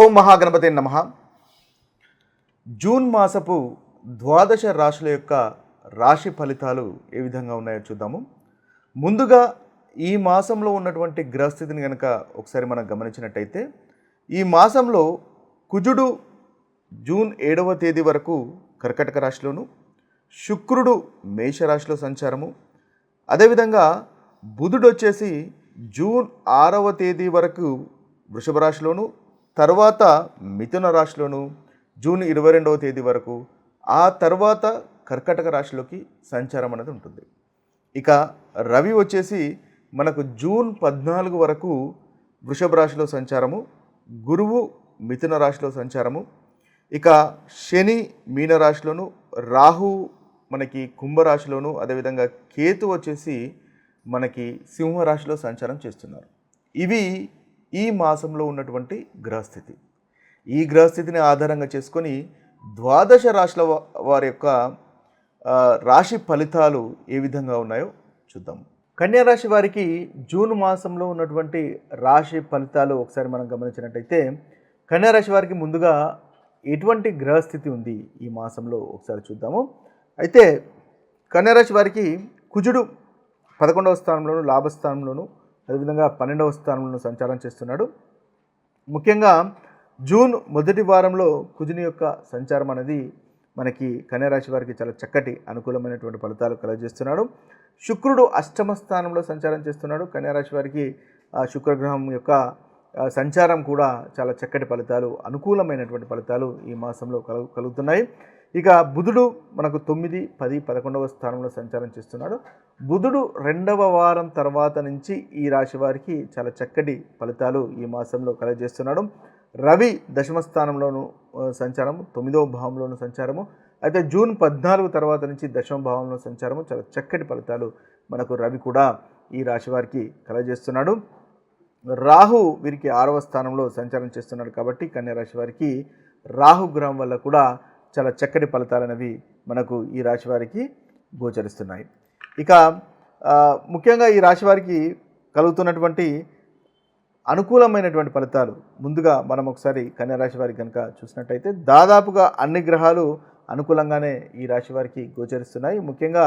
ఓం మహాగణపతి నమ. జూన్ మాసపు ద్వాదశ రాశుల యొక్క రాశి ఫలితాలు ఏ విధంగా ఉన్నాయో చూద్దాము. ముందుగా ఈ మాసంలో ఉన్నటువంటి గ్రహస్థితిని కనుక ఒకసారి మనం గమనించినట్టయితే ఈ మాసంలో కుజుడు జూన్ ఏడవ తేదీ వరకు కర్కటక రాశిలోను శుక్రుడు మేషరాశిలో సంచారము. అదేవిధంగా బుధుడు వచ్చేసి జూన్ ఆరవ తేదీ వరకు వృషభ రాశిలోను తర్వాత మిథున రాశిలోను జూన్ ఇరవై రెండవ తేదీ వరకు ఆ తర్వాత కర్కటక రాశిలోకి సంచారం అనేది ఉంటుంది. ఇక రవి వచ్చేసి మనకు జూన్ పద్నాలుగు వరకు వృషభ రాశిలో సంచారము గురువు మిథున రాశిలో సంచారము. ఇక శని మీనరాశిలోను రాహు మనకి కుంభరాశిలోను అదేవిధంగా కేతు వచ్చేసి మనకి సింహరాశిలో సంచారం చేస్తున్నారు. ఇవి ఈ మాసంలో ఉన్నటువంటి గ్రహస్థితి. ఈ గ్రహస్థితిని ఆధారంగా చేసుకొని ద్వాదశ రాశుల వారి యొక్క రాశి ఫలితాలు ఏ విధంగా ఉన్నాయో చూద్దాం. కన్యారాశి వారికి జూన్ మాసంలో ఉన్నటువంటి రాశి ఫలితాలు ఒకసారి మనం గమనించినట్టయితే కన్యారాశి వారికి ముందుగా ఎటువంటి గ్రహస్థితి ఉంది ఈ మాసంలో ఒకసారి చూద్దాము. అయితే కన్యారాశి వారికి కుజుడు పదకొండవ స్థానంలోను లాభస్థానంలోను అదేవిధంగా పన్నెండవ స్థానంలో సంచారం చేస్తున్నాడు. ముఖ్యంగా జూన్ మొదటి వారంలో కుజుని యొక్క సంచారం అనేది మనకి కన్యరాశి వారికి చాలా చక్కటి అనుకూలమైనటువంటి ఫలితాలు కలగజేస్తున్నాడు. శుక్రుడు అష్టమ స్థానంలో సంచారం చేస్తున్నాడు. కన్యారాశి వారికి శుక్రగ్రహం యొక్క సంచారం కూడా చాలా చక్కటి ఫలితాలు అనుకూలమైనటువంటి ఫలితాలు ఈ మాసంలో కలుగు కలుగుతున్నాయి. ఇక బుధుడు మనకు తొమ్మిది పది పదకొండవ స్థానంలో సంచారం చేస్తున్నాడు. బుధుడు రెండవ వారం తర్వాత నుంచి ఈ రాశి వారికి చాలా చక్కటి ఫలితాలు ఈ మాసంలో కలగజేస్తున్నాడు. రవి దశమ స్థానంలోను సంచారము తొమ్మిదవ భావంలోను సంచారము అయితే జూన్ పద్నాలుగు తర్వాత నుంచి దశమ భావంలో సంచారము చాలా చక్కటి ఫలితాలు మనకు రవి కూడా ఈ రాశి వారికి కలగజేస్తున్నాడు. రాహు వీరికి ఆరవ స్థానంలో సంచారం చేస్తున్నాడు కాబట్టి కన్యా రాశి వారికి రాహుగ్రహం వల్ల కూడా చాలా చక్కటి ఫలితాలు అనేవి మనకు ఈ రాశి వారికి గోచరిస్తున్నాయి. ఇక ముఖ్యంగా ఈ రాశి వారికి కలుగుతున్నటువంటి అనుకూలమైనటువంటి ఫలితాలు ముందుగా మనం ఒకసారి కన్యా రాశి వారికి కనుక చూసినట్టయితే దాదాపుగా అన్ని గ్రహాలు అనుకూలంగానే ఈ రాశి వారికి గోచరిస్తున్నాయి. ముఖ్యంగా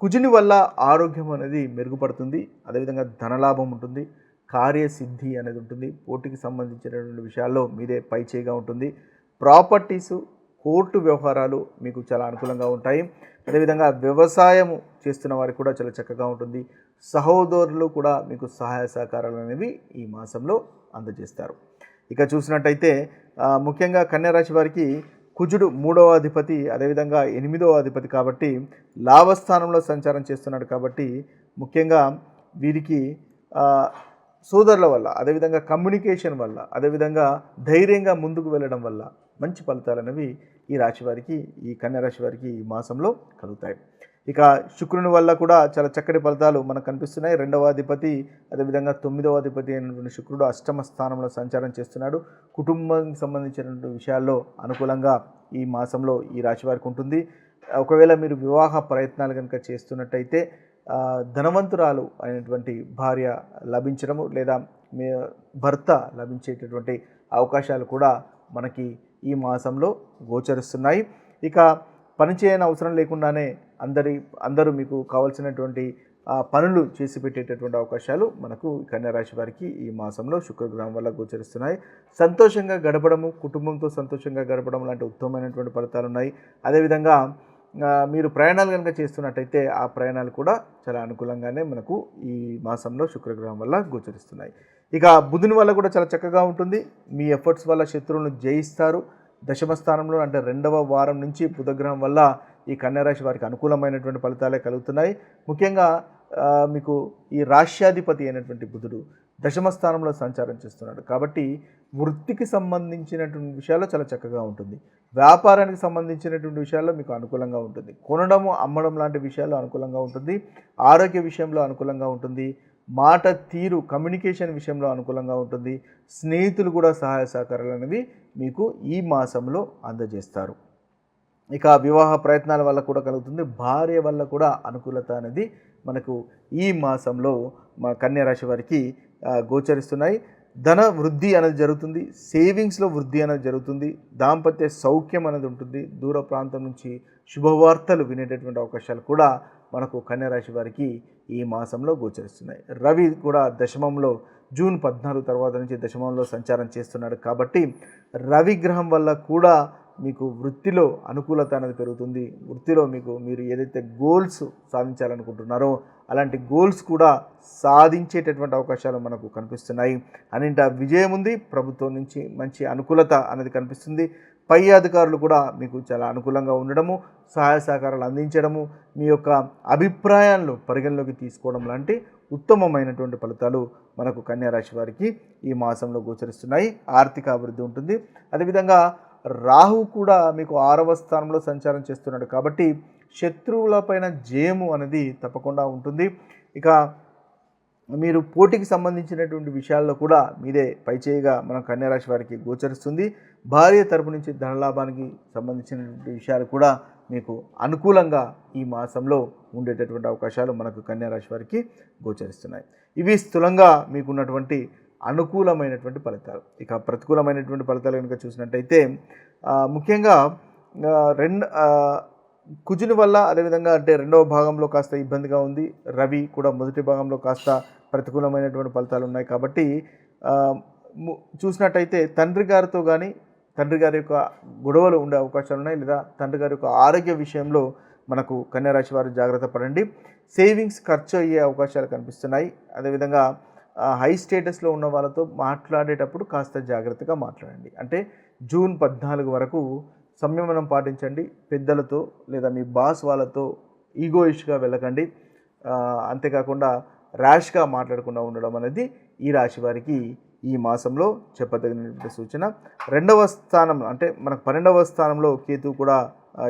కుజుని వల్ల ఆరోగ్యం అనేది మెరుగుపడుతుంది. అదేవిధంగా ధనలాభం ఉంటుంది. కార్యసిద్ధి అనేది ఉంటుంది. పోటీకి సంబంధించినటువంటి విషయాల్లో మీదే పై చేయిగా ఉంటుంది. ప్రాపర్టీసు కోర్టు వ్యవహారాలు మీకు చాలా అనుకూలంగా ఉంటాయి. అదేవిధంగా వ్యవసాయం చేస్తున్న వారికి కూడా చాలా చక్కగా ఉంటుంది. సహోదరులు కూడా మీకు సహాయ సహకారాలు అనేవి ఈ మాసంలో అందజేస్తారు. ఇక చూసినట్టయితే ముఖ్యంగా కన్యారాశి వారికి కుజుడు మూడవ అధిపతి అదేవిధంగా ఎనిమిదవ అధిపతి కాబట్టి లాభస్థానంలో సంచారం చేస్తున్నాడు కాబట్టి ముఖ్యంగా వీరికి సోదరుల వల్ల అదేవిధంగా కమ్యూనికేషన్ వల్ల అదేవిధంగా ధైర్యంగా ముందుకు వెళ్ళడం వల్ల మంచి ఫలితాలు అనేవి ఈ రాశి వారికి ఈ కన్యా రాశి వారికి ఈ మాసంలో కలుగుతాయి. ఇక శుక్రుని వల్ల కూడా చాలా చక్కటి ఫలితాలు మనకు కనిపిస్తున్నాయి. రెండవ అధిపతి అదేవిధంగా తొమ్మిదవ అధిపతి అయినటువంటి శుక్రుడు అష్టమ స్థానంలో సంచారం చేస్తున్నాడు. కుటుంబానికి సంబంధించినటువంటి విషయాల్లో అనుకూలంగా ఈ మాసంలో ఈ రాశి వారికి ఉంటుంది. ఒకవేళ మీరు వివాహ ప్రయత్నాలు కనుక చేస్తున్నట్టయితే ధనవంతురాలు అయినటువంటి భార్య లభించడము లేదా మీ భర్త లభించేటటువంటి అవకాశాలు కూడా మనకి ఈ మాసంలో గోచరిస్తున్నాయి. ఇక పనిచేయని అవసరం లేకుండానే అందరి అందరూ మీకు కావాల్సినటువంటి పనులు చేసి పెట్టేటటువంటి అవకాశాలు మనకు కన్యా రాశి వారికి ఈ మాసంలో శుక్రగ్రహం వల్ల గోచరిస్తున్నాయి. సంతోషంగా గడపడము కుటుంబంతో సంతోషంగా గడపడం లాంటి ఉత్తమమైనటువంటి ఫలితాలు ఉన్నాయి. అదేవిధంగా మీరు ప్రయాణాలు కనుక చేస్తున్నట్టయితే ఆ ప్రయాణాలు కూడా చాలా అనుకూలంగానే మనకు ఈ మాసంలో శుక్రగ్రహం వల్ల గోచరిస్తున్నాయి. ఇక బుధుని వల్ల కూడా చాలా చక్కగా ఉంటుంది. మీ ఎఫర్ట్స్ వల్ల శత్రువులను జయిస్తారు. దశమ స్థానంలో అంటే రెండవ వారం నుంచి బుధగ్రహం వల్ల ఈ కన్యారాశి వారికి అనుకూలమైనటువంటి ఫలితాలే కలుగుతున్నాయి. ముఖ్యంగా మీకు ఈ రాష్ట్రాధిపతి అయినటువంటి బుధుడు దశమ స్థానంలో సంచారం చేస్తున్నాడు. కాబట్టి వృత్తికి సంబంధించినటువంటి విషయాల్లో చాలా చక్కగా ఉంటుంది. వ్యాపారానికి సంబంధించినటువంటి విషయాల్లో మీకు అనుకూలంగా ఉంటుంది. కొనడము అమ్మడం లాంటి విషయాల్లో అనుకూలంగా ఉంటుంది. ఆరోగ్య విషయంలో అనుకూలంగా ఉంటుంది. మాట తీరు కమ్యూనికేషన్ విషయంలో అనుకూలంగా ఉంటుంది. స్నేహితులు కూడా సహాయ సహకారాలు అనేవి మీకు ఈ మాసంలో అందజేస్తారు. ఇక వివాహ ప్రయత్నాల వల్ల కూడా కలుగుతుంది. భార్య వల్ల కూడా అనుకూలత అనేది మనకు ఈ మాసంలో మా కన్యా రాశి వారికి గోచరిస్తున్నాయి. ధన వృద్ధి అనేది జరుగుతుంది. సేవింగ్స్లో వృద్ధి అనేది జరుగుతుంది. దాంపత్య సౌఖ్యం అనేది ఉంటుంది. దూర ప్రాంతం నుంచి శుభవార్తలు వినేటటువంటి అవకాశాలు కూడా మనకు కన్యరాశి వారికి ఈ మాసంలో గోచరిస్తున్నాయి. రవి కూడా దశమంలో జూన్ పద్నాలుగు తర్వాత నుంచి దశమంలో సంచారం చేస్తున్నాడు కాబట్టి రవి గ్రహం వల్ల కూడా మీకు వృత్తిలో అనుకూలత అనేది పెరుగుతుంది. వృత్తిలో మీకు మీరు ఏదైతే గోల్స్ సాధించాలనుకుంటున్నారో అలాంటి గోల్స్ కూడా సాధించేటటువంటి అవకాశాలు మనకు కనిపిస్తున్నాయి. అన్నింట విజయం ఉంది ప్రభుత్వం నుంచి మంచి అనుకూలత అనేది కనిపిస్తుంది. పై అధికారులు కూడా మీకు చాలా అనుకూలంగా ఉండడము సహాయ సహకారాలు అందించడము మీ యొక్క అభిప్రాయాలను పరిగణలోకి తీసుకోవడం లాంటి ఉత్తమమైనటువంటి ఫలితాలు మనకు కన్యారాశి వారికి ఈ మాసంలో గోచరిస్తున్నాయి. ఆర్థిక అభివృద్ధి ఉంటుంది. అదేవిధంగా రాహు కూడా మీకు ఆరవ స్థానంలో సంచారం చేస్తున్నాడు. కాబట్టి శత్రువులపైన జయము అనేది తప్పకుండా ఉంటుంది. ఇక మీరు పోటీకి సంబంధించినటువంటి విషయాల్లో కూడా మీదే పైచేయిగా మన కన్యారాశి వారికి గోచరిస్తుంది. భార్య తరపు నుంచి ధనలాభానికి సంబంధించినటువంటి విషయాలు కూడా మీకు అనుకూలంగా ఈ మాసంలో ఉండేటటువంటి అవకాశాలు మనకు కన్యారాశి వారికి గోచరిస్తున్నాయి. ఇవి స్థూలంగా మీకున్నటువంటి అనుకూలమైనటువంటి ఫలితాలు. ఇక ప్రతికూలమైనటువంటి ఫలితాలు కనుక చూసినట్టయితే ముఖ్యంగా రెండు కుజుని వల్ల అదేవిధంగా అంటే రెండవ భాగంలో కాస్త ఇబ్బందిగా ఉంది. రవి కూడా మొదటి భాగంలో కాస్త ప్రతికూలమైనటువంటి ఫలితాలు ఉన్నాయి కాబట్టి ము- చూసినట్టయితే తండ్రి గారితో కానీ తండ్రి గారి యొక్క గొడవలు ఉండే అవకాశాలు ఉన్నాయి. లేదా తండ్రి గారి యొక్క ఆరోగ్య విషయంలో మనకు కన్యారాశి వారు జాగ్రత్త పడండి. సేవింగ్స్ ఖర్చు అయ్యే అవకాశాలు కనిపిస్తున్నాయి. అదేవిధంగా హై స్టేటస్లో ఉన్న వాళ్ళతో మాట్లాడేటప్పుడు కాస్త జాగ్రత్తగా మాట్లాడండి. అంటే జూన్ పద్నాలుగు వరకు సంయమనం పాటించండి. పెద్దలతో లేదా మీ బాస్ వాళ్ళతో ఈగోయిష్గా వెళ్ళకండి. అంతేకాకుండా ర్యాష్గా మాట్లాడకుండా ఉండడం అనేది ఈ రాశి వారికి ఈ మాసంలో చెప్పదగినటువంటి సూచన. రెండవ స్థానం అంటే మనకు పన్నెండవ స్థానంలో కేతు కూడా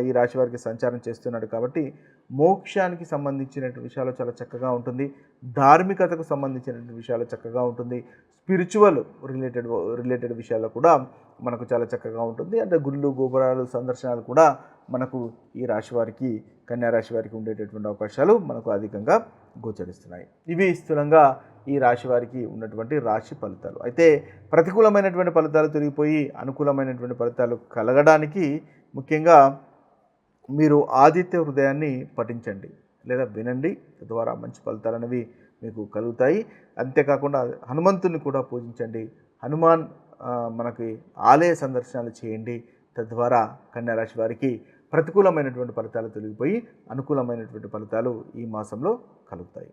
ఈ రాశి వారికి సంచారం చేస్తున్నాడు కాబట్టి మోక్షానికి సంబంధించినటువంటి విషయాలు చాలా చక్కగా ఉంటుంది. ధార్మికతకు సంబంధించినటువంటి విషయాలు చక్కగా ఉంటుంది. స్పిరిచువల్ రిలేటెడ్ రిలేటెడ్ విషయాల్లో కూడా మనకు చాలా చక్కగా ఉంటుంది. అంటే గుళ్ళు గోపురాలు సందర్శనాలు కూడా మనకు ఈ రాశి వారికి కన్యా రాశి వారికి ఉండేటటువంటి అవకాశాలు మనకు అధికంగా గోచరిస్తున్నాయి. ఇవి స్థూలంగా ఈ రాశి వారికి ఉన్నటువంటి రాశి ఫలితాలు. అయితే ప్రతికూలమైనటువంటి ఫలితాలు తిరిగిపోయి అనుకూలమైనటువంటి ఫలితాలు కలగడానికి ముఖ్యంగా మీరు ఆదిత్య హృదయాన్ని పఠించండి లేదా వినండి తద్వారా మంచి ఫలితాలు అనేవి మీకు కలుగుతాయి. అంతేకాకుండా హనుమంతుని కూడా పూజించండి. హనుమాన్ మనకి ఆలయ సందర్శనాలు చేయండి. తద్వారా కన్యా రాశి వారికి ప్రతికూలమైనటువంటి ఫలితాలు తొలగిపోయి అనుకూలమైనటువంటి ఫలితాలు ఈ మాసంలో కలుగుతాయి.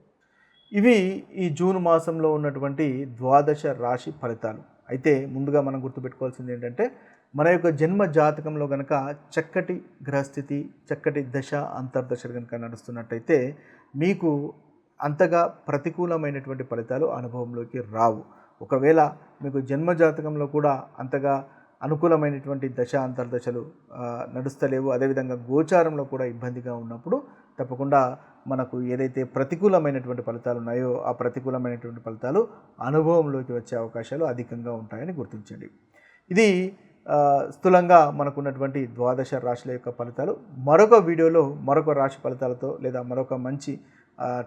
ఇవి ఈ జూన్ మాసంలో ఉన్నటువంటి ద్వాదశ రాశి ఫలితాలు. అయితే ముందుగా మనం గుర్తుపెట్టుకోవాల్సింది ఏంటంటే మన యొక్క జన్మ జాతకంలో కనుక చక్కటి గ్రహస్థితి చక్కటి దశ అంతర్దశలు కనుక నడుస్తున్నట్టయితే మీకు అంతగా ప్రతికూలమైనటువంటి ఫలితాలు అనుభవంలోకి రావు. ఒకవేళ మీకు జన్మ జాతకంలో కూడా అంతగా అనుకూలమైనటువంటి దశ అంతర్దశలు నడుస్తలేవు. అదేవిధంగా గోచారంలో కూడా ఇబ్బందిగా ఉన్నప్పుడు తప్పకుండా మనకు ఏదైతే ప్రతికూలమైనటువంటి ఫలితాలు ఉన్నాయో ఆ ప్రతికూలమైనటువంటి ఫలితాలు అనుభవంలోకి వచ్చే అవకాశాలు అధికంగా ఉంటాయని గుర్తించండి. ఇది స్థూలంగా మనకున్నటువంటి ద్వాదశ రాశుల యొక్క ఫలితాలు. మరొక వీడియోలో మరొక రాశి ఫలితాలతో లేదా మరొక మంచి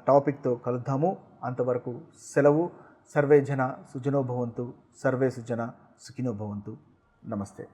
టాపిక్తో కలుద్దాము. అంతవరకు సెలవు. సర్వే జన సుజనోభవంతు సర్వే సుజన సుఖినోభవంతు నమస్తే.